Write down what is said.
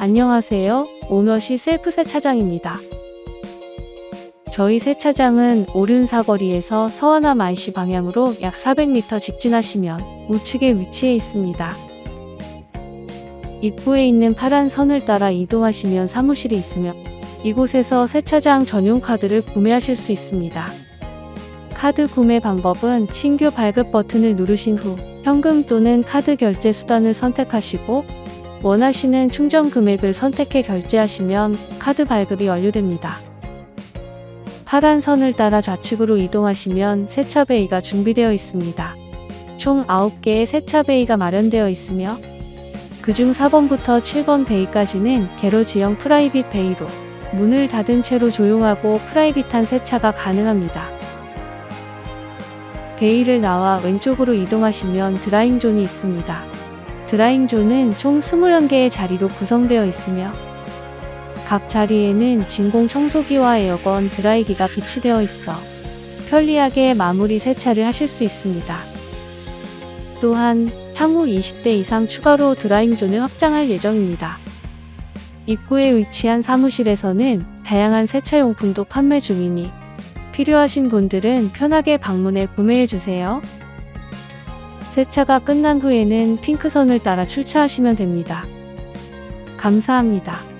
안녕하세요. 오너시 셀프 세차장입니다. 저희 세차장은 오륜 사거리에서 서하남 IC 방향으로 약 400m 직진하시면 우측에 위치해 있습니다. 입구에 있는 파란 선을 따라 이동하시면 사무실이 있으며 이곳에서 세차장 전용 카드를 구매하실 수 있습니다. 카드 구매 방법은 신규 발급 버튼을 누르신 후 현금 또는 카드 결제 수단을 선택하시고 원하시는 충전 금액을 선택해 결제하시면 카드 발급이 완료됩니다. 파란 선을 따라 좌측으로 이동하시면 세차 베이가 준비되어 있습니다. 총 9개의 세차 베이가 마련되어 있으며 그중 4번부터 7번 베이까지는 게러지형 프라이빗 베이로 문을 닫은 채로 조용하고 프라이빗한 세차가 가능합니다. 베이를 나와 왼쪽으로 이동하시면 드라잉존이 있습니다. 드라잉존은 총 21개의 자리로 구성되어 있으며 각 자리에는 진공 청소기와 에어건 드라이기가 비치되어 있어 편리하게 마무리 세차를 하실 수 있습니다. 또한 향후 20대 이상 추가로 드라잉존을 확장할 예정입니다. 입구에 위치한 사무실에서는 다양한 세차용품도 판매 중이니 필요하신 분들은 편하게 방문해 구매해 주세요. 세차가 끝난 후에는 핑크선을 따라 출차하시면 됩니다. 감사합니다.